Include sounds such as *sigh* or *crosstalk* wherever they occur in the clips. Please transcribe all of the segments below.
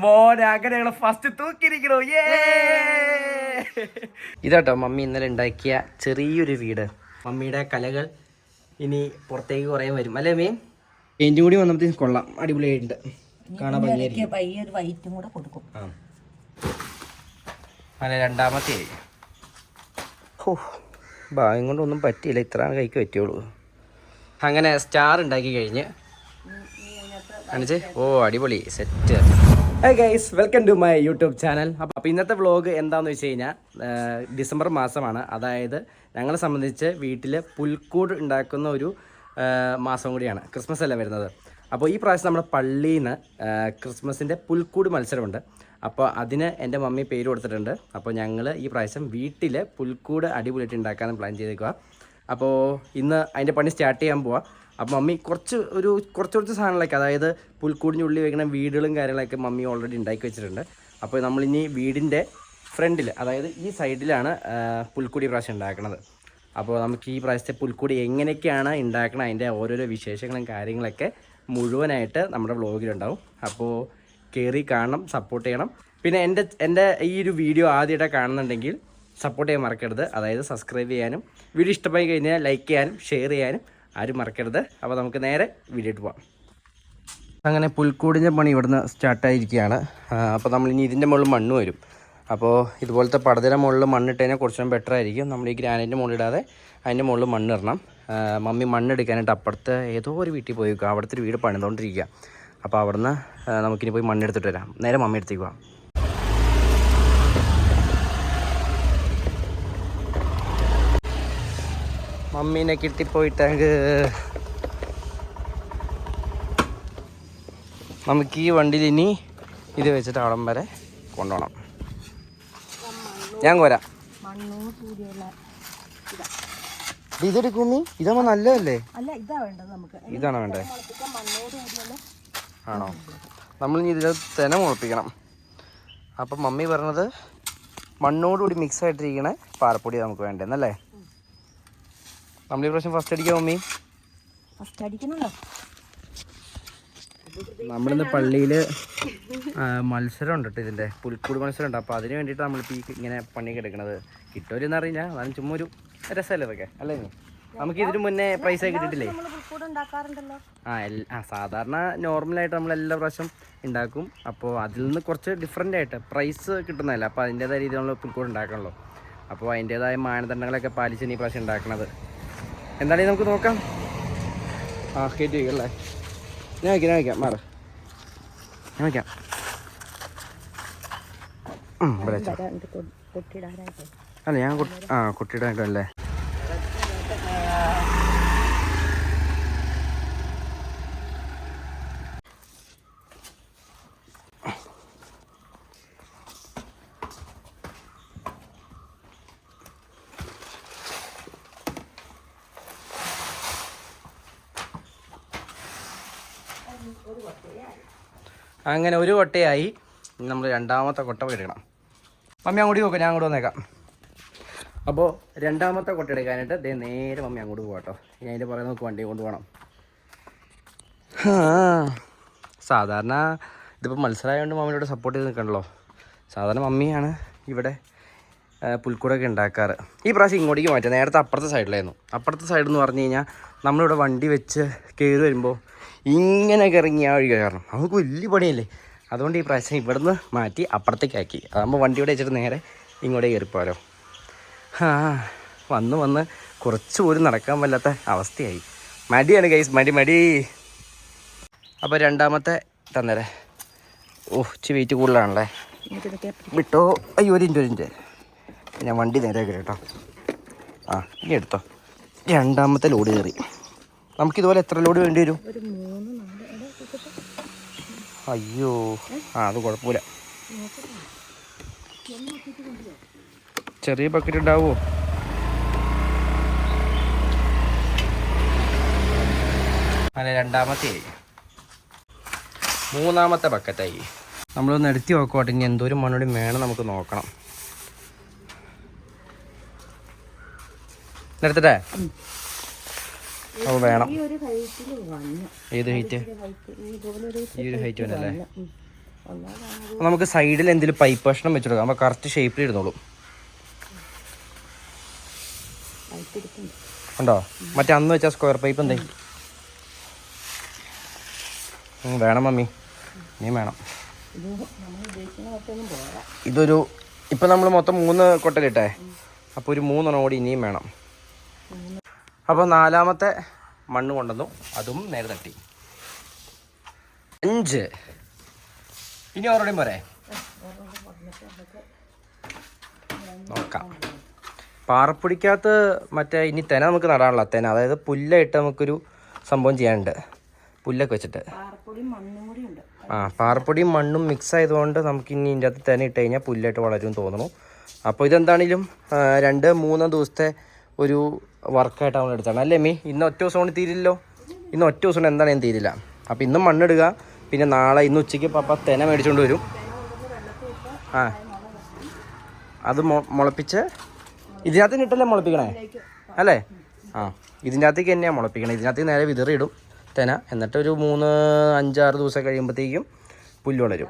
മോനെ അങ്ങനെ ഫസ്റ്റ് തൂക്കിയിരിക്കണോ. *laughs* ഇതാട്ടോ മമ്മി ഇന്നലെ ഉണ്ടാക്കിയ ചെറിയൊരു വീട്. മമ്മിയുടെ കലകൾ ഇനി പുറത്തേക്ക് കുറേ വരും. അല്ലേ മീൻ? പെയിന്റും കൂടി വന്നപ്പോഴത്തേക്കും കൊള്ളാം. അടിപൊളിയായിട്ടുണ്ട്. കാണാൻ ഭംഗിയായിരിക്കും. പയ്യെ ഒരു വൈറ്റും കൂടെ കൊടുക്കും. ആ. രണ്ടാമത്തെ ഭാഗ്യം കൊണ്ടൊന്നും പറ്റിയില്ല. ഇത്ര കൈക്ക് പറ്റുള്ളൂ. അങ്ങനെ സ്റ്റാർ ഉണ്ടാക്കി കഴിഞ്ഞ്. കാണിച്ചേ? ഓ അടിപൊളി. Set hey guys welcome to my YouTube channel അപ്പോൾ അപ്പം ഇന്നത്തെ വ്ളോഗ് എന്താണെന്ന് വെച്ച് കഴിഞ്ഞാൽ ഡിസംബർ മാസമാണ്. അതായത് ഞങ്ങളെ സംബന്ധിച്ച് വീട്ടിൽ പുൽക്കൂട് ഉണ്ടാക്കുന്ന ഒരു മാസം കൂടിയാണ്. ക്രിസ്മസ് അല്ല വരുന്നത്? അപ്പോൾ ഈ പ്രാവശ്യം നമ്മുടെ പള്ളിയിൽ നിന്ന് ക്രിസ്മസിന്റെ പുൽക്കൂട് മത്സരമുണ്ട്. അപ്പോൾ അതിന് എന്റെ മമ്മി പേര് കൊടുത്തിട്ടുണ്ട്. അപ്പോൾ ഞങ്ങൾ ഈ പ്രാവശ്യം വീട്ടിൽ പുൽക്കൂട് അടിപൊളിയായിട്ട് ഉണ്ടാക്കാനും പ്ലാൻ ചെയ്തേക്കുക അപ്പോൾ ഇന്ന് അതിന്റെ പണി സ്റ്റാർട്ട് ചെയ്യാൻ പോവാം. അപ്പോൾ മമ്മി കുറച്ച് ഒരു കുറച്ച് കുറച്ച് സാധനങ്ങളൊക്കെ അതായത് പുൽക്കൂടിന്റെ ഉള്ളിൽ വെക്കുന്ന വീടുകളും കാര്യങ്ങളൊക്കെ മമ്മി ഓൾറെഡി ഉണ്ടാക്കി വെച്ചിട്ടുണ്ട്. അപ്പോൾ നമ്മളിനി വീടിന്റെ ഫ്രണ്ടിൽ അതായത് ഈ സൈഡിലാണ് പുൽക്കൂടി പ്രാവശ്യം ഉണ്ടാക്കുന്നത് അപ്പോൾ നമുക്ക് ഈ പ്രാവശ്യത്തെ പുൽക്കൂടി എങ്ങനെയൊക്കെയാണ് ഉണ്ടാക്കണം അതിന്റെ ഓരോരോ വിശേഷങ്ങളും കാര്യങ്ങളൊക്കെ മുഴുവനായിട്ട് നമ്മുടെ വ്ളോഗിലുണ്ടാവും അപ്പോൾ കയറി കാണണം സപ്പോർട്ട് ചെയ്യണം. പിന്നെ എന്റെ എന്റെ ഈ ഒരു വീഡിയോ ആദ്യമായിട്ട് കാണുന്നുണ്ടെങ്കിൽ സപ്പോർട്ട് ചെയ്യാൻ മറക്കരുത്. അതായത് സബ്സ്ക്രൈബ് ചെയ്യാനും വീഡിയോ ഇഷ്ടമായി കഴിഞ്ഞാൽ ലൈക്ക് ചെയ്യാനും ഷെയർ ചെയ്യാനും ആരും മറക്കരുത്. അപ്പോൾ നമുക്ക് നേരെ വീഡിയോട്ട് പോകാം അങ്ങനെ പുൽക്കൂടിന്റെ പണി ഇവിടുന്ന് സ്റ്റാർട്ടായിരിക്കുകയാണ് അപ്പോൾ നമ്മൾ ഇനി ഇതിന്റെ മുകളിൽ മണ്ണ് വരും. അപ്പോൾ ഇതുപോലത്തെ പടതിന്റെ മുകളിൽ മണ്ണിട്ട് കുറച്ചും ബെറ്റർ ആയിരിക്കും. നമ്മൾ ഈ ഗ്രാനൈറ്റിന്റെ മുകളിൽ ഇടാതെ അതിന്റെ മുകളിൽ മണ്ണ് ഇടണം. മമ്മി മണ്ണ് എടുക്കാനായിട്ട് അപ്പുറത്ത് ഏതോ ഒരു വീട്ടിൽ പോയി അവിടുത്തെ ഒരു വീട് പണിതുകൊണ്ടിരിക്കുക അപ്പോൾ അവിടുന്ന് നമുക്കിനി പോയി മണ്ണെടുത്തിട്ട് വരാം. നേരെ മമ്മി എടുത്തേക്ക് മമ്മീനെ കിട്ടിപ്പോയിട്ടങ്ങ് നമുക്ക് ഈ വണ്ടിയിൽ ഇനി ഇത് വെച്ചിട്ട് അവിടം വരെ കൊണ്ടുപോകണം. ഞാൻ വരാം. ഇതെടുക്കും ഇതാകുമ്പോൾ നല്ലതല്ലേ? വേണ്ടത് ഇതാണോ വേണ്ടേ മണ്ണോട് കൂടിയുള്ള ആണോ? നമ്മൾ ഇനി ഇതിൽ തെന മുളപ്പിക്കണം. അപ്പം മമ്മി പറഞ്ഞത് മണ്ണോടുകൂടി മിക്സ് ആയിട്ടിരിക്കണ പാറപ്പൊടി നമുക്ക് വേണ്ടതെന്നല്ലേ? നമ്മൾ ഈ പ്രാവശ്യം ഫസ്റ്റ് അടിക്കാം മമ്മി? ഫസ്റ്റ് അടിക്കണല്ലോ. നമ്മളിന്ന് പള്ളിയിൽ മത്സരം ഉണ്ട് കേട്ടോ ഇതിന്റെ പുൽക്കൂട് മത്സരം ഉണ്ട് അപ്പോൾ അതിന് വേണ്ടിയിട്ട് നമ്മളിപ്പോൾ ഈ ഇങ്ങനെ പണിയൊക്കെ എടുക്കണത്. കിട്ടുമല്ലെന്ന് അറിയില്ല. എന്നാലും ചുമ്മാ ഒരു രസമല്ലേ ഇതൊക്കെ? അല്ലേ? നമുക്ക് ഇതിന് മുന്നേ പ്രൈസ് ആയി കിട്ടിയിട്ടില്ലേ? നമ്മൾ പുൽക്കൂട് ഉണ്ടാക്കാറുണ്ടല്ലോ. ആ സാധാരണ ആ സാധാരണ നോർമലായിട്ട് നമ്മൾ എല്ലാ പ്രാവശ്യം ഉണ്ടാക്കും. അപ്പോൾ അതിൽ നിന്ന് കുറച്ച് ഡിഫറെന്റ് ആയിട്ട് പ്രൈസ് കിട്ടുന്നതല്ല? അപ്പോൾ അതിന്റേതായ രീതിയിലുള്ള നമ്മൾ പുൽക്കൂട് ഉണ്ടാക്കണല്ലോ. അപ്പോൾ അതിന്റേതായ മാനദണ്ഡങ്ങളൊക്കെ പാലിച്ചാണ് ഈ പ്രാവശ്യം ഉണ്ടാക്കണത്. എന്തായാലും നമുക്ക് നോക്കാം? ആ കയറ്റി അല്ലേ? ഞാൻ വയ്ക്കാം ഞാൻ വയ്ക്കാം മാറ. ഞാൻ വയ്ക്കാം. അല്ല ഞാൻ ആ കുട്ടിയുടെ അങ്ങനെ ഒരു കൊട്ടയായി നമ്മൾ രണ്ടാമത്തെ കൊട്ട എടുക്കണം. മമ്മി അങ്ങോട്ട് നോക്കാം ഞാൻ അങ്ങോട്ട് വന്നേക്കാം. അപ്പോൾ രണ്ടാമത്തെ കൊട്ട എടുക്കാനായിട്ട് ദേ നേരെ മമ്മി അങ്ങോട്ട് പോകാം കേട്ടോ ഞാൻ അതിന്റെ പുറകെ നമുക്ക് വണ്ടി കൊണ്ട് കൊണ്ടുപോകണം സാധാരണ ഇതിപ്പോൾ മത്സരമായതുകൊണ്ട് മമ്മിയോട് സപ്പോർട്ട് ചെയ്ത് നിൽക്കണല്ലോ സാധാരണ മമ്മിയാണ് ഇവിടെ പുൽക്കൂടൊക്കെ ഉണ്ടാക്കാറ്. ഈ പ്രാവശ്യം ഇങ്ങോട്ടേക്ക് മാറ്റാം. നേരത്തെ അപ്പുറത്തെ സൈഡിലായിരുന്നു അപ്പുറത്തെ സൈഡ് എന്ന് പറഞ്ഞു കഴിഞ്ഞാൽ നമ്മളിവിടെ വണ്ടി വെച്ച് കയറി വരുമ്പോൾ ഇങ്ങനെയൊക്കെ ഇറങ്ങി ആ വഴി കയറണം. നമുക്ക് വലിയ പണിയല്ലേ? അതുകൊണ്ട് ഈ പ്രാവശ്യം ഇവിടുന്ന് മാറ്റി അപ്പുറത്തേക്ക് ആക്കി അതാകുമ്പോൾ വണ്ടി ഇവിടെ വെച്ചിട്ട് നേരെ ഇങ്ങോട്ടേ കയറിപ്പോരോ. ആ വന്ന് വന്ന് കുറച്ച് പോലും നടക്കാൻ പറ്റാത്ത അവസ്ഥയായി. മടിയാണ് ഗൈസ് മടി മടി. അപ്പോൾ രണ്ടാമത്തെ തന്നേരെ. ഓ ഇച്ചിരി വെയിറ്റ് കൂടുതലാണല്ലേ? വിട്ടോ. അയ്യോ ഒരു ഇഞ്ച് ഒരു ഞാൻ വണ്ടി നേരെ കേട്ടോ. ആ ഇനി എടുത്തോ. രണ്ടാമത്തെ ലോഡ് കയറി. നമുക്കിതുപോലെ എത്ര ലോഡ് വേണ്ടി വരും? അയ്യോ. ആ അത് കുഴപ്പമില്ല. ചെറിയ ബക്കറ്റ് ഉണ്ടാവുമോ അങ്ങനെ രണ്ടാമത്തെ ആയി. മൂന്നാമത്തെ ബക്കറ്റായി നമ്മളൊന്ന് എടുത്തി നോക്കുവാട്ടെ ഇനി എന്തോരം മണ്ണോടി വേണം നമുക്ക് നോക്കണം. എടുത്തിട്ടേ അപ്പോൾ വേണം. ഏത് ഹൈറ്റ് ഈ ഒരു ഹൈറ്റ് അപ്പോൾ നമുക്ക് സൈഡിൽ എന്തെങ്കിലും പൈപ്പ് കഷ്ണം വെച്ചെടുക്കാം അപ്പോൾ കറക്റ്റ് ഷേപ്പിൽ ഇരുന്നോളും ഉണ്ടോ? മറ്റേ അന്ന് വെച്ച സ്ക്വയർ പൈപ്പ് എന്തേ? വേണം മമ്മി. നീ വേണം. നമ്മൾ ഇതൊരു ഇപ്പം നമ്മൾ മൊത്തം മൂന്ന് കൊട്ടലിട്ടേ അപ്പോൾ ഒരു മൂന്നെണ്ണം കൂടി ഇനിയും വേണം. അപ്പോൾ നാലാമത്തെ മണ്ണ് കൊണ്ടുവന്നു. അതും നേരെ തട്ടി. അഞ്ച്. ഇനി ഓരോടെയും പോരെ? നോക്കാം. പാറപ്പൊടിക്കകത്ത് മറ്റേ ഇനി തേന നമുക്ക് നടാനുള്ള തേന. അതായത് പുല്ലായിട്ട് നമുക്കൊരു സംഭവം ചെയ്യാനുണ്ട്. പുല്ലൊക്കെ വെച്ചിട്ട്. ആ പാറപ്പൊടിയും മണ്ണും മിക്സ് ആയതുകൊണ്ട് നമുക്ക് ഇനി ഇതിന്റെ അകത്ത് തേന ഇട്ട് കഴിഞ്ഞാൽ പുല്ലായിട്ട് വളരും തോന്നുന്നു. അപ്പോൾ ഇതെന്താണെങ്കിലും ആ, രണ്ട് മൂന്ന് ദിവസത്തെ ഒരു വർക്കായിട്ട് നമ്മൾ എടുത്താണ്. അല്ലേ മീ? ഇന്ന് ഒറ്റ ദിവസം കൊണ്ട് തീരില്ലല്ലോ? ഇന്ന് ഒറ്റ ദിവസം കൊണ്ട് ഞാൻ തീരില്ല. അപ്പോൾ ഇന്നും മണ്ണിടുക. പിന്നെ നാളെ ഇന്ന് ഉച്ചയ്ക്ക് പപ്പ തെന മേടിച്ചുകൊണ്ട് വരും. ആ. അത് മുളപ്പിച്ച് ഇതിനകത്ത് ഇട്ടല്ലേ മുളപ്പിക്കണേ? അല്ലേ? ആ. ഇതിന്റെ അകത്തേക്ക് തന്നെയാണ് മുളപ്പിക്കണേ. ഇതിനകത്ത് നേരെ വിതറിയിടും തെന. എന്നിട്ട് ഒരു മൂന്ന് അഞ്ചാറ് ദിവസം കഴിയുമ്പോഴത്തേക്കും പുല്ല് വളരും.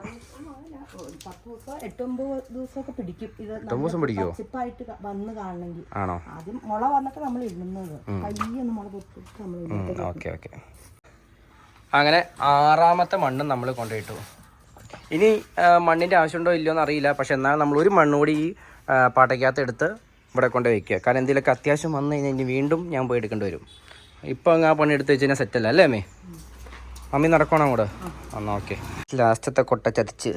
എട്ടൊമ്പത് ദിവസമൊക്കെ പിടിക്കും. ഇത് എട്ടൊമ്പത് ദിവസം പിടിക്കുമോ പച്ചിപ്പായിട്ട് ക- വന്ന് കാണണമെങ്കിൽ. ആണോ? ആദ്യം മുള വന്നിട്ട് നമ്മൾ ഇടുന്നത്. കയ്യൊന്ന് മുള പൊട്ടിട്ട് നമ്മൾ ഇടുന്നത്. Okay okay. അങ്ങനെ ആറാമത്തെ മണ്ണും നമ്മൾ കൊണ്ടുപോയിട്ടു. ഇനി മണ്ണിന്റെ ആവശ്യമുണ്ടോ ഇല്ലയോ എന്ന് അറിയില്ല പക്ഷെ എന്നാൽ നമ്മൾ ഒരു മണ്ണ് കൂടി ഈ പാട്ടയ്ക്കകത്ത് എടുത്ത് ഇവിടെ കൊണ്ട് വയ്ക്കുക കാരണം എന്തെങ്കിലുമൊക്കെ അത്യാവശ്യം വന്നു കഴിഞ്ഞാൽ ഇനി വീണ്ടും ഞാൻ പോയി എടുക്കേണ്ടി വരും. ഇപ്പോൾ അങ്ങ് ആ പണി എടുത്ത് വെച്ച് കഴിഞ്ഞാൽ സെറ്റല്ല അല്ലേ അമ്മേ? മമ്മി നടക്കണം അങ്ങോട്ട്? എന്നാൽ ഓക്കെ. ലാസ്റ്റത്തെ കൊട്ട ചതച്ച്.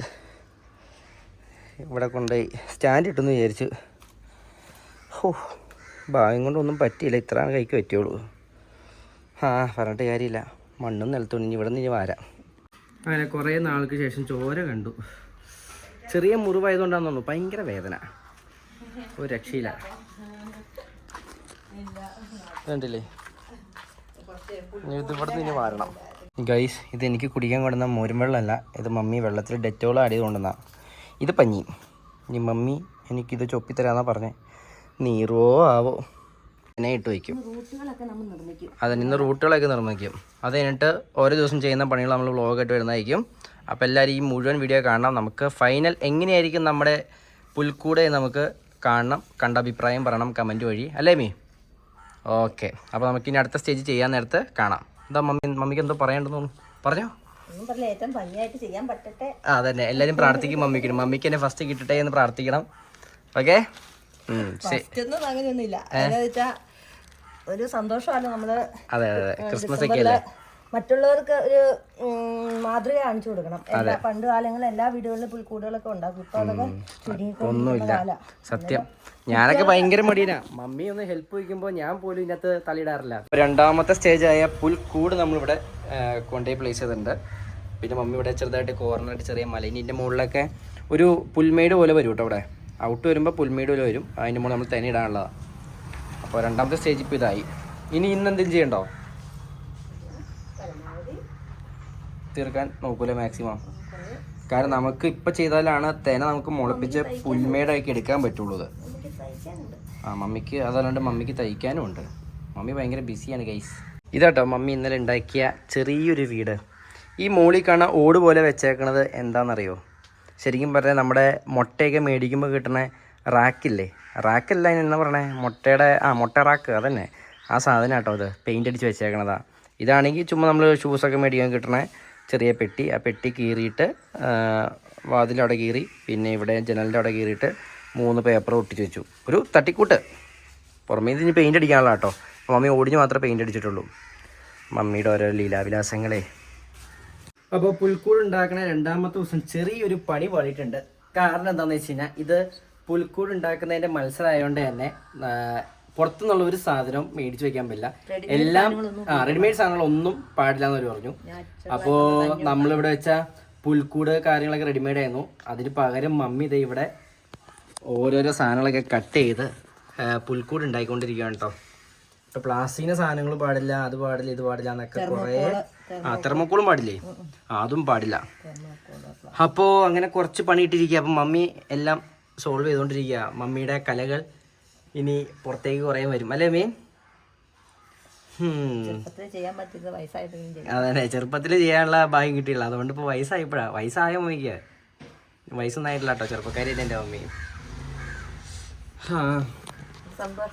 ഇവിടെ കൊണ്ടുപോയി സ്റ്റാൻഡ് ഇട്ടെന്ന് വിചാരിച്ചു. ഹോ ഭാഗ്യം കൊണ്ടൊന്നും പറ്റിയില്ല. ഇത്രയാണ് കൈക്ക് പറ്റിയുള്ളൂ ആ പറഞ്ഞിട്ട് കാര്യമില്ല. മണ്ണും നിലത്തുണ്ട് ഇനി ഇവിടെ നിന്ന് ഇനി വാരാം. അങ്ങനെ കുറേ നാൾക്ക് ശേഷം ചോര കണ്ടു. ചെറിയ മുറിവായതുകൊണ്ടാണെന്നു തോന്നുന്നു. ഭയങ്കര വേദന. ഒരു രക്ഷയില്ല. കണ്ടില്ലേ? ഇത് ഇവിടെ നിന്ന് ഗൈസ് ഇത് എനിക്ക് കുടിക്കാൻ കൊണ്ടുവന്ന മോരും വെള്ളമല്ല. ഇത് മമ്മി വെള്ളത്തിൽ ഡെറ്റോൾ ആഡ് ചെയ്ത് കൊണ്ടുവന്ന ഇത് പഞ്ഞി ഇനി മമ്മി എനിക്കിത് ചൊപ്പിത്തരാന്നാ പറഞ്ഞേ. നീറോ ആവോ. എന്നെ ഇട്ട് വയ്ക്കും. അതെ ഇന്ന് റൂട്ടുകളൊക്കെ നിർമ്മിക്കും. അത് കഴിഞ്ഞിട്ട് ഓരോ ദിവസം ചെയ്യുന്ന പണികൾ നമ്മൾ വ്ളോഗായിട്ട് വരുന്നതായിരിക്കും. അപ്പോൾ എല്ലാവരും ഈ മുഴുവൻ വീഡിയോ കാണണം. നമുക്ക് ഫൈനൽ എങ്ങനെയായിരിക്കും നമ്മുടെ പുൽക്കൂടെ നമുക്ക് കാണണം. കണ്ട അഭിപ്രായം പറയണം കമന്റ് വഴി. അല്ലേ മീ? ഓക്കെ അപ്പോൾ നമുക്ക് ഇനി അടുത്ത സ്റ്റേജ് ചെയ്യാൻ നേരത്ത് കാണാം. എന്താ മമ്മി മമ്മിക്ക് എന്തോ പറയേണ്ടെന്ന് പറഞ്ഞു പറഞ്ഞോ? ആ അതന്നെ. എല്ലാരും പ്രാർത്ഥിക്കും മമ്മിക്ക് മമ്മിക്ക് എന്നെ ഫസ്റ്റ് കിട്ടട്ടെ എന്ന് പ്രാർത്ഥിക്കണം. ഓക്കെ ഒരു സന്തോഷമാണ് നമ്മൾ അതെ അതെ ക്രിസ്മസ് ഒക്കെ അല്ലേ മറ്റുള്ളവർക്ക് ഒരു മാതൃക കാണിച്ചു കൊടുക്കണം. എല്ലാ പണ്ട് കാലങ്ങളിൽ എല്ലാ വീടുകളിലും പുൽക്കൂടുകളൊക്കെ ഉണ്ടാക്കും ഇപ്പൊ അതൊക്കെ ചുരുങ്ങിക്കൊണ്ടിരിക്കുന്ന സത്യം. ഞാനൊക്കെ ഭയങ്കര മടിയനാ മമ്മി ഒന്ന് ഹെൽപ്പ് ചോദിക്കുമ്പോ ഞാൻ പോലും ഇതിനകത്ത് തലയിടാറില്ല രണ്ടാമത്തെ സ്റ്റേജായ പുൽക്കൂട് നമ്മളിവിടെ കൊണ്ടുപോയി പ്ലേസ് ചെയ്തിട്ടുണ്ട്. പിന്നെ മമ്മി ഇവിടെ ചെറുതായിട്ട് കോർണറായിട്ട് ചെറിയ മലയിന്റെ മുകളിലൊക്കെ ഒരു പുൽമേട് പോലെ വരും കേട്ടോ ഇവിടെ. ഔട്ട് വരുമ്പോൾ പുൽമേട് പോലെ വരും. അതിന്റെ മുകളിൽ നമ്മൾ തനി ഇടാനുള്ളതാണ് അപ്പോൾ രണ്ടാമത്തെ സ്റ്റേജ് ഇപ്പോൾ ഇതായി. ഇനി ഇന്ന് എന്തെങ്കിലും ചെയ്യണ്ടോ? തീർക്കാൻ നോക്കൂല മാക്സിമം കാരണം നമുക്ക് ഇപ്പം ചെയ്താലാണ് തേന നമുക്ക് മുളപ്പിച്ച് പുൽമേടാക്കി എടുക്കാൻ പറ്റുള്ളൂ ആ മമ്മിക്ക് അതല്ലാണ്ട് മമ്മിക്ക് തയ്ക്കാനും ഉണ്ട് മമ്മി ഭയങ്കര ബിസിയാണ് ഗൈസ് ഇതാട്ടോ മമ്മി ഇന്നലെ ഉണ്ടാക്കിയ ചെറിയൊരു വീട്. ഈ മോളിൽ കാണാൻ ഓട് പോലെ വെച്ചേക്കണത് എന്താണെന്നറിയോ ശരിക്കും പറഞ്ഞാൽ നമ്മുടെ മുട്ടയൊക്കെ മേടിക്കുമ്പോൾ കിട്ടുന്ന റാക്കില്ലേ? റാക്കല്ല അതിന് എന്നാ പറയണേ? മുട്ടയുടെ ആ മുട്ട റാക്ക് അതന്നെ. ആ സാധനം കേട്ടോ അത്. പെയിന്റ് അടിച്ച് വെച്ചേക്കണതാ. ഇതാണെങ്കിൽ ചുമ്മാ നമ്മൾ ഷൂസൊക്കെ മേടിക്കാൻ കിട്ടണ ചെറിയ പെട്ടി. ആ പെട്ടി കീറിയിട്ട് വാതിലവിടെ കീറി പിന്നെ ഇവിടെ ജനലിന്റെ അവിടെ കീറിയിട്ട് മൂന്ന് പേപ്പർ ഒട്ടിച്ച് വെച്ചു. ഒരു തട്ടിക്കൂട്ട്. പുറമേ ഇതിന് പെയിന്റ് അടിക്കാനുള്ള കേട്ടോ മമ്മി ഓടിഞ്ഞ് മാത്രമേ പെയിന്റ് അടിച്ചിട്ടുള്ളൂ. മമ്മിയുടെ ഓരോ ലീലാവിലാസങ്ങളെ. അപ്പോൾ പുൽക്കൂട് ഉണ്ടാക്കുന്ന രണ്ടാമത്തെ ദിവസം ചെറിയൊരു പണി പാടിയിട്ടുണ്ട്. കാരണം എന്താണെന്ന് വെച്ച് കഴിഞ്ഞാൽ ഇത് പുൽക്കൂട് ഉണ്ടാക്കുന്നതിന്റെ മത്സരമായതുകൊണ്ട് തന്നെ പുറത്തുനിന്നുള്ള ഒരു സാധനം മേടിച്ചു വെക്കാൻ പറ്റില്ല. എല്ലാം ആ റെഡിമെയ്ഡ് സാധനങ്ങളൊന്നും പാടില്ല എന്ന് പറഞ്ഞു. അപ്പോൾ നമ്മളിവിടെ വെച്ച പുൽക്കൂട് കാര്യങ്ങളൊക്കെ റെഡിമെയ്ഡ് ആയിരുന്നു. അതിന് പകരം മമ്മി ഇത് ഇവിടെ ഓരോരോ സാധനങ്ങളൊക്കെ കട്ട് ചെയ്ത് പുൽക്കൂട് ഉണ്ടാക്കിക്കൊണ്ടിരിക്കുകയാണ് കേട്ടോ ഇപ്പൊ പ്ലാസ്റ്റിക്കിന്റെ സാധനങ്ങൾ പാടില്ല അത് പാടില്ല ഇത് പാടില്ല എന്നൊക്കെ കുറേ ആ തെർമോക്കോളും പാടില്ലേ? ആ, അതും പാടില്ല. അപ്പോൾ അങ്ങനെ കുറച്ച് പണിയിട്ടിരിക്കുക. അപ്പം മമ്മി എല്ലാം സോൾവ് ചെയ്തുകൊണ്ടിരിക്കുക മമ്മിയുടെ കലകൾ ഇനി പുറത്തേക്ക് കുറേ വരും. അല്ലേ മീൻ? അതന്നെ ചെറുപ്പത്തിൽ ചെയ്യാനുള്ള ഭാഗ്യം കിട്ടിയില്ല. അതുകൊണ്ട് ഇപ്പോൾ വയസ്സായപ്പോഴാ. വയസ്സായ മമ്മിക്ക്. വയസ്സൊന്നും ആയിട്ടില്ല കേട്ടോ ചെറുപ്പക്കാരി എന്റെ മമ്മി.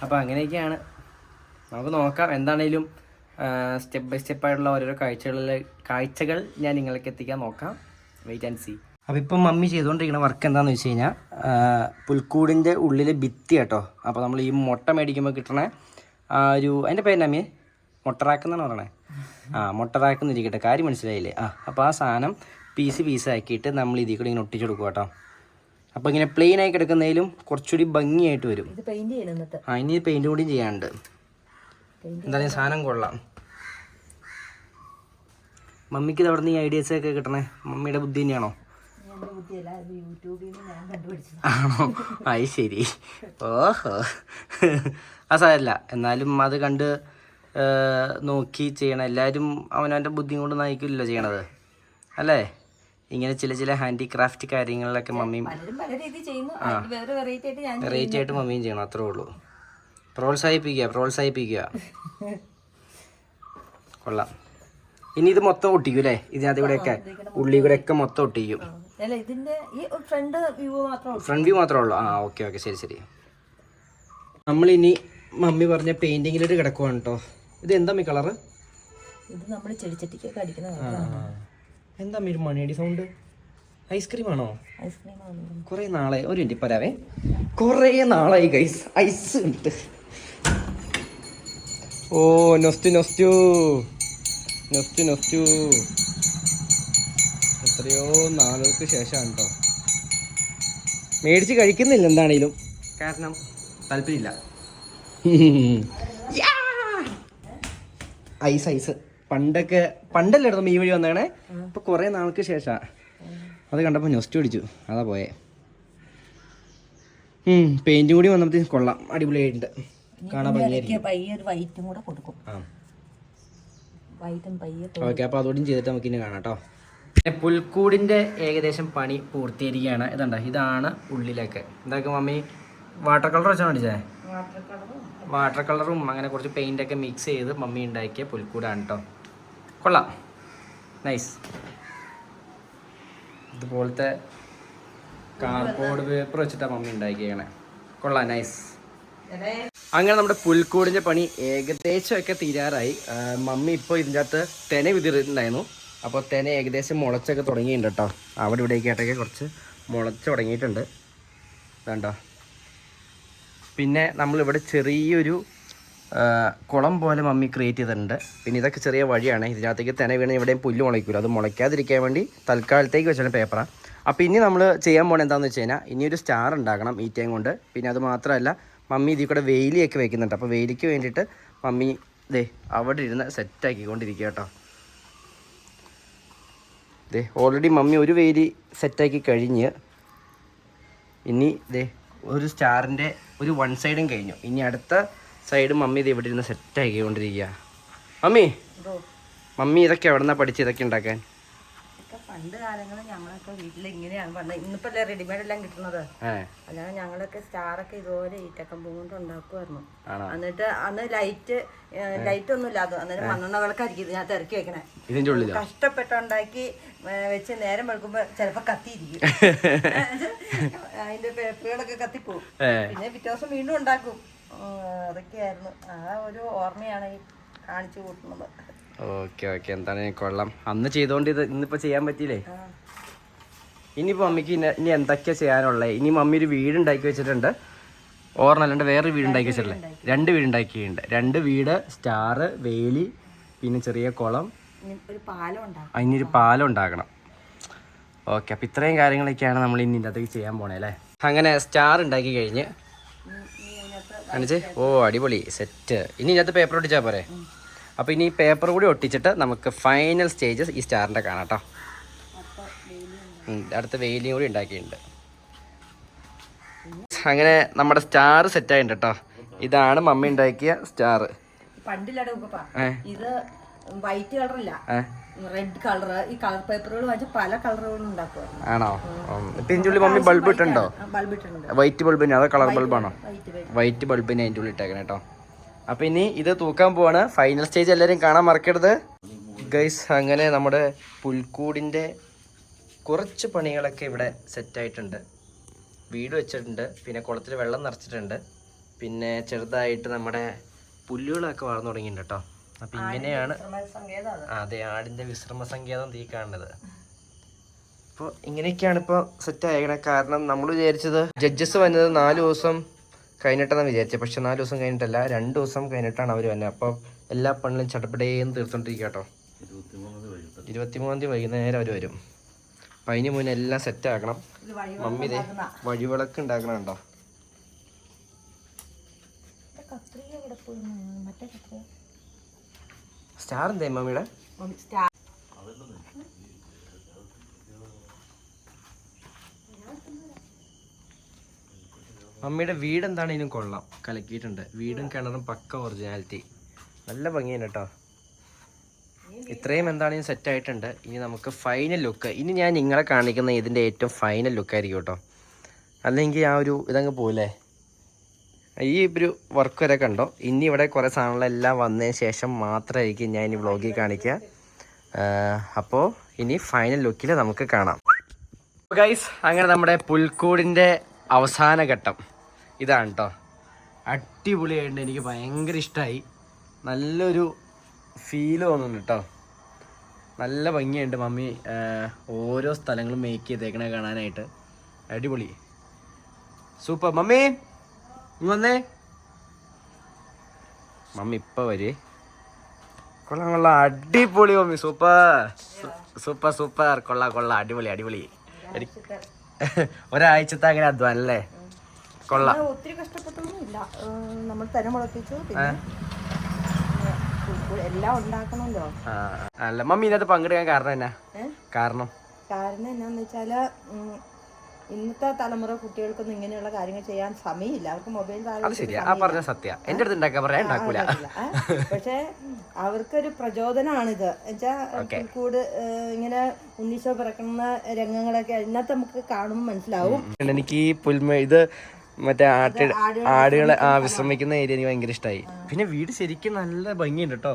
അപ്പൊ അങ്ങനെയൊക്കെയാണ്. നമുക്ക് നോക്കാം. എന്താണേലും സ്റ്റെപ്പ് ബൈ സ്റ്റെപ്പ് ആയിട്ടുള്ള ഓരോരോ കാഴ്ചകളിൽ കാഴ്ചകൾ ഞാൻ നിങ്ങൾക്ക് എത്തിക്കാൻ നോക്കാം. വെയിറ്റ് ആൻഡ് സി അപ്പോൾ ഇപ്പം മമ്മി ചെയ്തുകൊണ്ടിരിക്കുന്ന വർക്ക് എന്താണെന്ന് വെച്ച് കഴിഞ്ഞാൽ പുൽക്കൂടിന്റെ ഉള്ളിൽ ഭിത്തി കേട്ടോ. അപ്പോൾ നമ്മൾ ഈ മുട്ട മേടിക്കുമ്പോൾ കിട്ടണ ആ ഒരു അതിന്റെ പേര് അമ്മയെ മുട്ടറാക്ക് എന്നാണ് പറയണേ? ആ മുട്ടറാക്ക് എന്നിരിക്കട്ടെ. കാര്യം മനസ്സിലായില്ലേ? ആ അപ്പോൾ ആ സാധനം പീസ് പീസ് ആക്കിയിട്ട് നമ്മൾ ഇതിൽ കൂടി ഇങ്ങനെ ഒട്ടിച്ചു കൊടുക്കുക കേട്ടോ. അപ്പോൾ ഇങ്ങനെ പ്ലെയിൻ ആയി കിടക്കുന്നതിലും കുറച്ചുകൂടി ഭംഗിയായിട്ട് വരും. ആ ഇനി പെയിന്റ് കൂടി ചെയ്യാനുണ്ട്. എന്തായാലും സാധനം കൊള്ളാം. മമ്മിക്ക് അവിടെ നിന്ന് ഈ ഐഡിയാസ് ഒക്കെ കിട്ടണേ? മമ്മിയുടെ ബുദ്ധി തന്നെയാണോ? ആണോ? അത് ശരി. ഓഹോ. ആ സാരല്ല എന്നാലും അത് കണ്ട് നോക്കി ചെയ്യണം. എല്ലാവരും അവനവന്റെ ബുദ്ധി കൊണ്ട് നയിക്കില്ലല്ലോ ചെയ്യണത്. അല്ലേ? ഇങ്ങനെ ചില ചില ഹാൻഡിക്രാഫ്റ്റ് കാര്യങ്ങളിലൊക്കെ മമ്മിയും വെറൈറ്റി ആയിട്ട് മമ്മിയും ചെയ്യണം അത്രേ ഉള്ളൂ. പ്രോത്സാഹിപ്പിക്കുക പ്രോത്സാഹിപ്പിക്കുക. കൊള്ളാം. ഇനി ഇത് മൊത്തം ഒട്ടിക്കും അല്ലേ ഇതിനകത്ത് കൂടെയൊക്കെ ഉള്ളി കൂടെയൊക്കെ ഒക്കെ മൊത്തം ഒട്ടിക്കും. അല്ല ഇതിന്റെ ഈ ഫ്രണ്ട് വ്യൂ മാത്രമേ ഉള്ളൂ. ഫ്രണ്ട് വ്യൂ മാത്രമേ ഉള്ളൂ. ആ ഓക്കെ ഓക്കെ ശരി ശരി. നമ്മളിനി മമ്മി പറഞ്ഞ പെയിന്റിങ്ങിലോട്ട് കിടക്കുവാണ് കേട്ടോ ഇത് എന്താ മീ കളറ് ഇത് നമ്മൾ ചെടിച്ചട്ടിക്കൊക്കെ അടിക്കുന്ന എന്താ മീ മണിയടി സൗണ്ട് ഐസ്ക്രീം ആണോ? കുറെ നാളെ ഒരു മിനിറ്റ് പോരാവേ കുറേ നാളായി ഗൈസ് ഐസ് ഉണ്ട്. ഓ നൊസ്റ്റു നൊസ്റ്റു. നൊസ്റ്റു നൊസ്റ്റു എത്രയോ നാളുകൾക്ക് ശേഷമാണ് കേട്ടോ മേടിച്ച് കഴിക്കുന്നില്ല എന്താണേലും. കാരണം താല്പര്യമില്ല. *laughs* Ice ice. പണ്ടൊക്കെ പണ്ടല്ലേ എടുത്തോ ഈ വഴി വന്നേണേ ഇപ്പൊ കുറെ നാൾക്ക് ശേഷാ. അത് കണ്ടപ്പോ നെസ്റ്റ് പിടിച്ചു. അതാ പോയെ. ഉം പെയിന്റും കൂടി വന്നപ്പോഴത്തേക്കും കൊള്ളാം. അടിപൊളിയായിട്ടുണ്ട്. കാണാൻ ഭംഗിയായിരിക്കും. പയ്യെ ഒരു വൈറ്റും കൂടെ കൊടുക്കും. ആ. പയ്യെ ഓക്കെ അപ്പോൾ അതോടും ചെയ്തിട്ട് നമുക്ക് ഇനി കാണാം കേട്ടോ പിന്നെ പുൽക്കൂടിന്റെ ഏകദേശം പണി പൂർത്തീകരിക്കുകയാണ് ഇതുണ്ട ഇതാണ് ഉള്ളിലൊക്കെ. ഇതൊക്കെ മമ്മി വാട്ടർ കളർ വെച്ചാണ് അടിച്ചേ? വാട്ടർ കളറും വാട്ടർ കളറും അങ്ങനെ കുറച്ച് പെയിന്റ് ഒക്കെ മിക്സ് ചെയ്ത് മമ്മി ഉണ്ടാക്കിയ പുൽക്കൂടാണ് കേട്ടോ കൊള്ളാം. നൈസ് ഇതുപോലത്തെ കാർഡ്ബോർഡ് പേപ്പർ വെച്ചിട്ടാണ് മമ്മി ഉണ്ടാക്കിയേക്കണേ. കൊള്ളാം. നൈസ് അങ്ങനെ നമ്മുടെ പുൽക്കൂടിന്റെ പണി ഏകദേശമൊക്കെ തീരാറായി. മമ്മി ഇപ്പോൾ ഇതിന്റെ അകത്ത് തെന വിതിരുന്നുണ്ടായിരുന്നു അപ്പോൾ തെന ഏകദേശം മുളച്ചൊക്കെ തുടങ്ങിയിട്ടുണ്ട് കേട്ടോ. അവിടെ ഇവിടേക്ക് ആയിട്ടൊക്കെ കുറച്ച് മുളച്ച് തുടങ്ങിയിട്ടുണ്ട്. വേണ്ടോ പിന്നെ നമ്മളിവിടെ ചെറിയൊരു കുളം പോലെ മമ്മി ക്രിയേറ്റ് ചെയ്തിട്ടുണ്ട്. പിന്നെ ഇതൊക്കെ ചെറിയ വഴിയാണ്. ഇതിനകത്തേക്ക് തെന വീണ് എവിടെയും പുല്ല് മുളയ്ക്കൂല. അത് മുളയ്ക്കാതിരിക്കാൻ വേണ്ടി തൽക്കാലത്തേക്ക് വെച്ചാണ് പേപ്പറാണ് അപ്പോൾ ഇനി നമ്മൾ ചെയ്യാൻ പോകുന്നത് എന്താണെന്ന് വെച്ച് കഴിഞ്ഞാൽ ഇനിയൊരു സ്റ്റാർ ഉണ്ടാക്കണം ഈ ഈറ്റയും കൊണ്ട്. പിന്നെ അത് മാത്രമല്ല മമ്മി ഇതിൽ കൂടെ വെയിലിയൊക്കെ വെക്കുന്നുണ്ട്. അപ്പോൾ വെയിലിക്ക് വേണ്ടിയിട്ട് മമ്മി ദേ അവിടെ ഇരുന്ന് സെറ്റാക്കിക്കൊണ്ടിരിക്കുക കേട്ടോ. ദേ ഓൾറെഡി മമ്മി ഒരു വെയിലി സെറ്റാക്കി കഴിഞ്ഞ് ഇനി ദേ ഒരു സ്റ്റാറിന്റെ ഒരു വൺ സൈഡും കഴിഞ്ഞു. ഇനി അടുത്ത സൈഡ് മമ്മി ഇത് ഇവിടെ ഇരുന്ന് സെറ്റ് ആക്കിക്കൊണ്ടിരിക്കുക മമ്മി മമ്മി ഇതൊക്കെ എവിടെ നിന്നാണ് പഠിച്ച് ഇതൊക്കെ ഉണ്ടാക്കാൻ? പണ്ട് കാലങ്ങളിൽ ഞങ്ങളൊക്കെ വീട്ടിൽ ഇങ്ങനെയാണ് പണ്ട് ഇന്നിപ്പോ അല്ലേ റെഡിമെയ്ഡ് എല്ലാം കിട്ടുന്നത്. അല്ലാതെ ഞങ്ങളൊക്കെ സ്റ്റാറൊക്കെ ഇതുപോലെ ഈറ്റക്കമ്പ് കൊണ്ട് ഉണ്ടാക്കുമായിരുന്നു എന്നിട്ട് അന്ന് ലൈറ്റ് ലൈറ്റ് ഒന്നും ഇല്ലാതെ. അന്നേരം മണ്ണെണ്ണ വിളക്കായിരിക്കും ഇതിനകത്ത് ഇറക്കി വെക്കണേ. കഷ്ടപ്പെട്ടുണ്ടാക്കി വെച്ച് നേരം വെളുക്കുമ്പോ ചിലപ്പോ കത്തിയിരിക്കും. *laughs* അതിന്റെ പേപ്പറുകളൊക്കെ കത്തിപ്പോവും. പിന്നെ പിറ്റേ ദിവസം വീണ്ടും ഉണ്ടാക്കും. അതൊക്കെയായിരുന്നു. ആ ഒരു ഓർമ്മയാണ് ഈ കാണിച്ചു കൂട്ടുന്നത്. Okay okay. എന്താണ് കൊള്ളാം. അന്ന് ചെയ്തോണ്ട് ഇത് ഇന്നിപ്പോ ചെയ്യാൻ പറ്റിയില്ലേ? ഇനിയിപ്പോ മമ്മിക്ക് ഇനി എന്തൊക്കെയാ ചെയ്യാനുള്ളത് ഇനി മമ്മി ഒരു വീട് ഉണ്ടാക്കി വെച്ചിട്ടുണ്ട് ഓർമ്മല്ലാണ്ട് വേറൊരു വീട് ഉണ്ടാക്കി വെച്ചിട്ടില്ലേ? രണ്ട് വീട് ഉണ്ടാക്കിയിട്ടുണ്ട് രണ്ട് വീട് സ്റ്റാറ് വേലി പിന്നെ ചെറിയ കുളം. അതിനൊരു പാലം ഉണ്ടാക്കണം. ഓക്കെ അപ്പം ഇത്രയും കാര്യങ്ങളൊക്കെയാണ് നമ്മൾ ഇനി ഇതിന്റെ അകത്തേക്ക് ചെയ്യാൻ പോണേ അല്ലേ? അങ്ങനെ സ്റ്റാർ ഉണ്ടാക്കി കഴിഞ്ഞ്. കാണിച്ചേ? ഓ അടിപൊളി. സെറ്റ്. ഇനി ഇതിനകത്ത് പേപ്പർ ഒട്ടിച്ചാൽ പോരെ? അപ്പോൾ ഇനി പേപ്പർ കൂടി ഒട്ടിച്ചിട്ട് നമുക്ക് ഫൈനൽ സ്റ്റേജസ് ഈ സ്റ്റാറിന്റെ കാണാം കേട്ടോ അടുത്ത വെയിലിയും കൂടി ഉണ്ടാക്കിയിട്ടുണ്ട്. അങ്ങനെ നമ്മുടെ സ്റ്റാർ സെറ്റ് ആയിട്ടുണ്ട് കേട്ടോ ഇതാണ് മമ്മി ഉണ്ടാക്കിയ സ്റ്റാർ. പണ്ടില്ലടെ ഇത് വൈറ്റ് കളറില്ല റെഡ് കളർ ഈ കളർ പേപ്പറുകൾ വെച്ച് പല കളറുകളും ഉണ്ടാക്കുമായിരുന്നു ആണോ? മമ്മി ബൾബ് ഇട്ടുണ്ടോ? ബൾബ് വൈറ്റ് കളർ ബൾബാണോ വൈറ്റ് ബൾബിന് അതിന്റെ ഉള്ളിൽ ഇട്ടേക്കണം കേട്ടോ അപ്പം ഇനി ഇത് തൂക്കാൻ പോവാണ്. ഫൈനൽ സ്റ്റേജ് എല്ലാവരും കാണാൻ മറക്കരുത്. ഗൈസ് അങ്ങനെ നമ്മുടെ പുൽക്കൂടിന്റെ കുറച്ച് പണികളൊക്കെ ഇവിടെ സെറ്റായിട്ടുണ്ട് വീട് വെച്ചിട്ടുണ്ട്. പിന്നെ കുളത്തിൽ വെള്ളം നിറച്ചിട്ടുണ്ട്. പിന്നെ ചെറുതായിട്ട് നമ്മുടെ പുല്ലുകളൊക്കെ വളർന്നു തുടങ്ങിയിട്ടുണ്ട് കേട്ടോ അപ്പം ഇങ്ങനെയാണ് അതെ. ആടിന്റെ വിശ്രമ സങ്കേതം തീ കാണുന്നത്. അപ്പോൾ ഇങ്ങനെയൊക്കെയാണ് ഇപ്പോൾ സെറ്റ് ആയിരിക്കണേ കാരണം നമ്മൾ വിചാരിച്ചത് ജഡ്ജസ് വന്നത് നാല് ദിവസം കഴിഞ്ഞിട്ടെന്നാണ് വിചാരിച്ചത് പക്ഷെ നാല് ദിവസം കഴിഞ്ഞിട്ടല്ല രണ്ട് ദിവസം കഴിഞ്ഞിട്ടാണ് അവർ വന്നത് അപ്പോൾ എല്ലാ പണിലും ചടപ്പടേന്ന് തീർത്തോണ്ടിരിക്കുക കേട്ടോ ഇരുപത്തിമൂന്നാം തീയതി വൈകുന്നേരം അവർ വരും. അപ്പം അതിന് മുന്നേ എല്ലാം സെറ്റ് ആക്കണം. മമ്മി ഇതേ വഴിവിളക്ക് ഉണ്ടാക്കണം കേട്ടോ സ്റ്റാർ എന്തേ മമ്മിയുടെ സ്റ്റാർ മമ്മിയുടെ വീട് എന്താണെങ്കിലും കൊള്ളാം. കലക്കിയിട്ടുണ്ട്. വീടും കിണറും പക്ക ഒറിജിനാലിറ്റി നല്ല ഭംഗിയാണ് കേട്ടോ ഇത്രയും എന്താണെങ്കിലും സെറ്റ് ആയിട്ടുണ്ട്. ഇനി നമുക്ക് ഫൈനൽ ലുക്ക് ഇനി ഞാൻ നിങ്ങളെ കാണിക്കുന്ന ഇതിന്റെ ഏറ്റവും ഫൈനൽ ലുക്കായിരിക്കും കേട്ടോ അല്ലെങ്കിൽ ആ ഒരു ഇതങ്ങ് പോലേ ഈ ഒരു വർക്ക് വരെ കണ്ടോ? ഇനി ഇവിടെ കുറേ സാധനങ്ങളെല്ലാം വന്നതിന് ശേഷം മാത്രമായിരിക്കും ഞാൻ ഇനി വ്ളോഗിൽ കാണിക്കുക. അപ്പോൾ ഇനി ഫൈനൽ ലുക്കിൽ നമുക്ക് കാണാം. ഗൈസ് അങ്ങനെ നമ്മുടെ പുൽക്കൂടിന്റെ അവസാന ഘട്ടം. ഇതാണ് കേട്ടോ അടിപൊളിയായിട്ട് എനിക്ക് ഭയങ്കര ഇഷ്ടമായി നല്ലൊരു ഫീൽ തോന്നുന്നു കേട്ടോ നല്ല ഭംഗിയുണ്ട് മമ്മി. ഓരോ സ്ഥലങ്ങളും മേക്ക് ചെയ്തേക്കണ കാണാനായിട്ട്. അടിപൊളി. സൂപ്പർ. മമ്മി വന്നേ. മമ്മി ഇപ്പൊ വരേ. കൊള്ളാം കൊള്ളാം. അടിപൊളി മമ്മി. സൂപ്പർ. Super super. കൊള്ളാം കൊള്ളാം. അടിപൊളി അടിപൊളി. *laughs* ഒരാഴ്ചത്തെ അങ്ങനെ അധ്വാനം അല്ലേ? കൊള്ളാം. ഒത്തിരി കഷ്ടപ്പെട്ടൊന്നുമില്ല. ഏഹ് നമ്മൾ തരം മുളപ്പിച്ചു പിന്നെ എല്ലാം ഉണ്ടാക്കണമല്ലോ. അല്ല മമ്മി ഇതിനകത്ത് പങ്കെടുക്കാൻ കാരണം എന്നാ? കാരണം? കാരണം എന്നാന്ന് വെച്ചാൽ ഇന്നത്തെ തലമുറ കുട്ടികൾക്കൊന്നും ഇങ്ങനെയുള്ള കാര്യങ്ങൾ ചെയ്യാൻ സമയമില്ല. അവർക്ക് മൊബൈൽ പറഞ്ഞ സത്യ. എന്റെ അടുത്ത് ഉണ്ടാക്കാൻ പറയാൻ ഉണ്ടാക്കൂല. പക്ഷെ അവർക്കൊരു പ്രചോദനമാണിത് എന്നുവെച്ചാൽ കൂട് ഇങ്ങനെ ഉന്നീശോ പിറക്കുന്ന രംഗങ്ങളൊക്കെ ഇന്നത്തെ നമുക്ക് കാണുമ്പോൾ മനസ്സിലാവും. എനിക്ക് ഈ പുൽമ ഇത് മറ്റേ ആട്ട് ആടുകളെ ആ വിശ്രമിക്കുന്ന ഏരിയ എനിക്ക് ഭയങ്കര ഇഷ്ടമായി പിന്നെ വീട് ശരിക്കും നല്ല ഭംഗിയുണ്ട് കേട്ടോ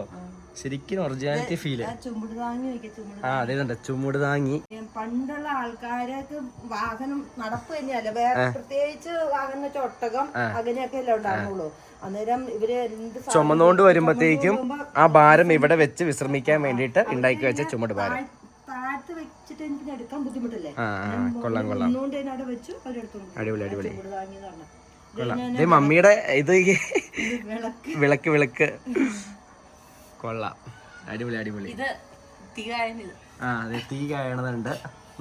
ശരിക്കും ഒറിജിനാലിറ്റി ഫീൽ. ആ ചുമട് താങ്ങി വയ്ക്കുക ചുമട് ആ അതേ ചുമട് താങ്ങി. പണ്ടുള്ള ആൾക്കാരൊക്കെ വാഹനം നടപ്പ് തന്നെയല്ല? വേറെ പ്രത്യേകിച്ച് വാഹനം വെച്ച ഒട്ടകം അങ്ങനെയൊക്കെ അല്ലേ ഉണ്ടാകുള്ളൂ അന്നേരം ഇവർ ചുമന്നുകൊണ്ട് വരുമ്പോഴത്തേക്കും ആ ഭാരം ഇവിടെ വെച്ച് വിശ്രമിക്കാൻ വേണ്ടിയിട്ട് ഉണ്ടാക്കി വെച്ച ചുമട് ഭാരം. താഴത്ത് വെച്ചിട്ട് എനിക്ക് എടുക്കാൻ ബുദ്ധിമുട്ടല്ലേ? കൊള്ളാം കൊള്ളാം. ഒന്നുകൊണ്ട് തന്നെ അവിടെ വെച്ചു അവരെടുത്തു അടിപൊളി അടിപൊളി. കൊള്ളാം. മമ്മിയുടെ ഇത് വിളക്ക്. വിളക്ക് വിളക്ക്. *laughs* കൊള്ളാം. അടിപൊളി അടിപൊളി. ആ അതെ തീ കായണതുണ്ട്.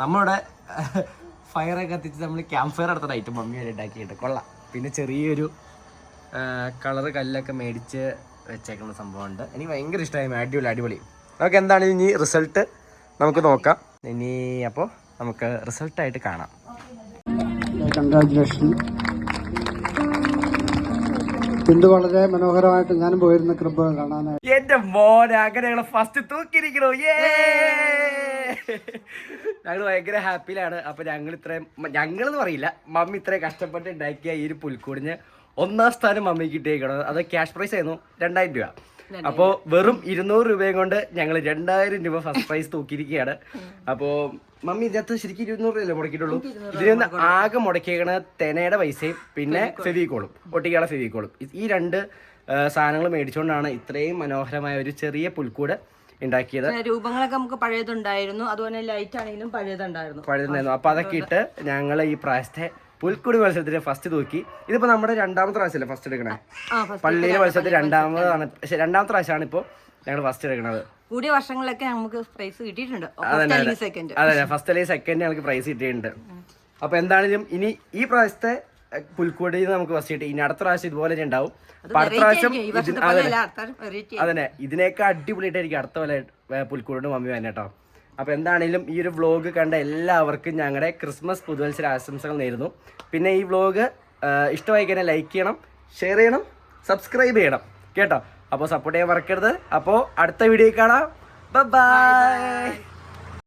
നമ്മളുടെ *laughs* ഫയറൊക്കെ കത്തിച്ച് നമ്മൾ ക്യാമ്പ് ഫയർ നടത്തുന്ന ഐറ്റം മമ്മി വരെ ഉണ്ടാക്കിയിട്ട് കൊള്ളാം. പിന്നെ ചെറിയൊരു കളറ് കല്ലൊക്കെ മേടിച്ച് വെച്ചേക്കുന്ന സംഭവമുണ്ട്. എനിക്ക് ഭയങ്കര ഇഷ്ടമായി. അടിപൊളി അടിപൊളി. നമുക്ക് എന്താണ് ഇനി റിസൾട്ട് നമുക്ക് നോക്കാം. ഇനി അപ്പോൾ നമുക്ക് റിസൾട്ടായിട്ട് കാണാം. കൺഗ്രാജുലേഷൻ ഇത് വളരെ മനോഹരമായിട്ട് ഞാനും പോയിരുന്ന ക്ലബ്ബ് കാണാനായിട്ട് എന്റെ മോനെ അങ്ങനെ ഞങ്ങൾ ഫസ്റ്റ് തൂക്കിയിരിക്കണു. ഞങ്ങൾ ഭയങ്കര ഹാപ്പിയിലാണ് അപ്പൊ ഞങ്ങൾ ഇത്രയും ഞങ്ങൾ എന്ന് പറയില്ല മമ്മി ഇത്രയും കഷ്ടപ്പെട്ട് ഉണ്ടാക്കിയ ഈ ഒരു പുൽക്കൂടിന് ഒന്നാം സ്ഥാനം മമ്മി കിട്ടിയേക്കണത് അത് ക്യാഷ് പ്രൈസ് ആയിരുന്നു രണ്ടായിരം രൂപ. അപ്പോൾ വെറും ഇരുന്നൂറ് രൂപയും കൊണ്ട് ഞങ്ങൾ രണ്ടായിരം രൂപ ഫസ്റ്റ് പ്രൈസ് തൂക്കിയിരിക്കുകയാണ് അപ്പോ മമ്മി ഇതിനകത്ത് ശരിക്കും ഇരുന്നൂറ് രൂപയല്ലേ മുടക്കിയിട്ടുള്ളൂ? ഇതിനൊന്ന് ആകെ മുടക്കിയേക്കണ തെനയുടെ പൈസയും പിന്നെ ഫെവിക്കോളും. ഒട്ടിക്കാളെ ഫെവിക്കോളും. ഈ രണ്ട് സാധനങ്ങൾ മേടിച്ചുകൊണ്ടാണ് ഇത്രയും മനോഹരമായ ഒരു ചെറിയ പുൽക്കൂട് ഉണ്ടാക്കിയത്. രൂപങ്ങളൊക്കെ നമുക്ക് പഴയതുണ്ടായിരുന്നു. അതുപോലെ ലൈറ്റ് ആണെങ്കിലും പഴയതുണ്ടായിരുന്നു. പഴയതുണ്ടായിരുന്നു. അപ്പൊ അതൊക്കെ ഇട്ട് ഞങ്ങൾ ഈ പ്രാവശ്യത്തെ പുൽക്കുടി മത്സരത്തിലെ ഫസ്റ്റ് തൂക്കി. ഇതിപ്പോ നമ്മുടെ രണ്ടാമത്തെ പ്രാവശ്യമല്ലേ ഫസ്റ്റ് എടുക്കണേ? പള്ളിയിലെ മത്സരത്തിൽ രണ്ടാമതാണ് പക്ഷെ രണ്ടാമത്തെ പ്രാവശ്യമാണ് ഇപ്പോൾ ഞങ്ങൾ ഫസ്റ്റ് എടുക്കണത്. കൂടിയ വർഷങ്ങളിലൊക്കെ നമുക്ക് പ്രൈസ് കിട്ടിയിട്ടുണ്ട്. അതെ ഫസ്റ്റ് അല്ലെങ്കിൽ സെക്കൻഡ് ഞങ്ങൾക്ക് പ്രൈസ് കിട്ടിയിട്ടുണ്ട്. അപ്പൊ എന്താണെങ്കിലും ഇനി ഈ പ്രാവശ്യത്തെ പുൽക്കൂടി നമുക്ക് ഫസ്റ്റ് കിട്ടി. ഇനി അടുത്ത പ്രാവശ്യം ഇതുപോലെ ഉണ്ടാവും. അപ്പൊ അടുത്ത പ്രാവശ്യം അതന്നെ. ഇതിനേക്കാൾ അടിപൊളിയായിട്ടായിരിക്കും അടുത്ത പോലെ പുൽക്കൂടിന്റെ മമ്മി തന്നെ കേട്ടോ അപ്പൊ എന്താണെങ്കിലും ഈ ഒരു വ്ലോഗ് കണ്ട എല്ലാവർക്കും ഞങ്ങളുടെ ക്രിസ്മസ് പുതുവത്സര ആശംസകൾ നേരുന്നു. പിന്നെ ഈ വ്ലോഗ് ഇഷ്ടമായി കഴിഞ്ഞാൽ ലൈക്ക് ചെയ്യണം ഷെയർ ചെയ്യണം സബ്സ്ക്രൈബ് ചെയ്യണം. കേട്ടോ? അപ്പോൾ സപ്പോർട്ട് ചെയ്യാൻ മറക്കരുത്. അപ്പോൾ അടുത്ത വീഡിയോ കാണാം. ബൈ